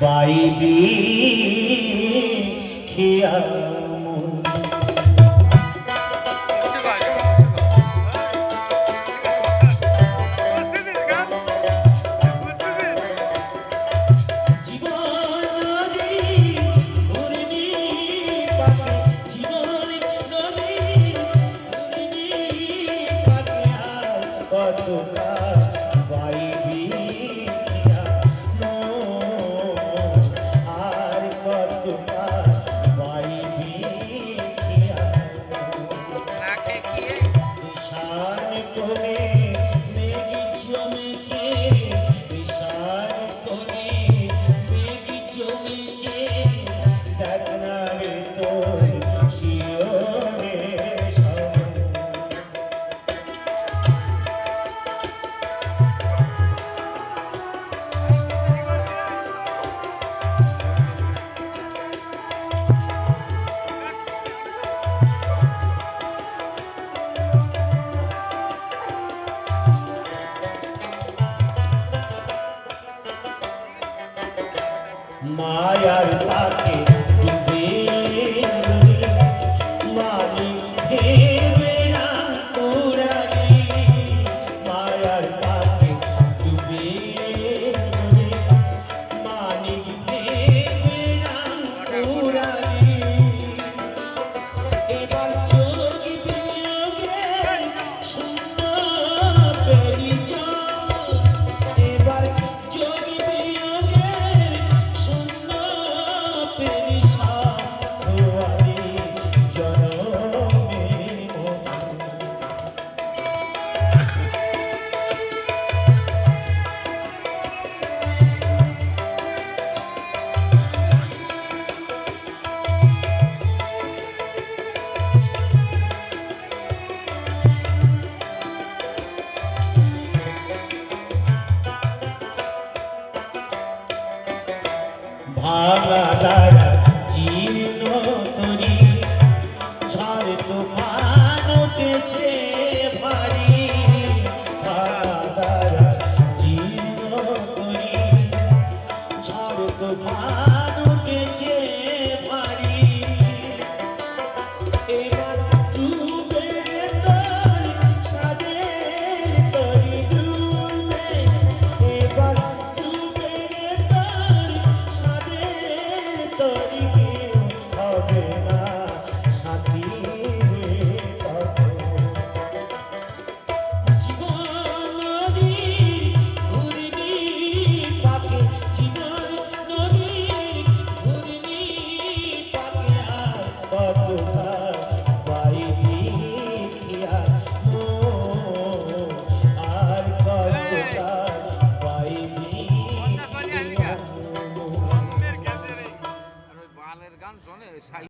বাইবি খিয়ামু মায়ার পাখি ভাঙা তারা চিহ্ন তরি ঝড় তুফান উঠেছে ভারী ভাঙা তারা চিহ্ন তরি I'm not afraid.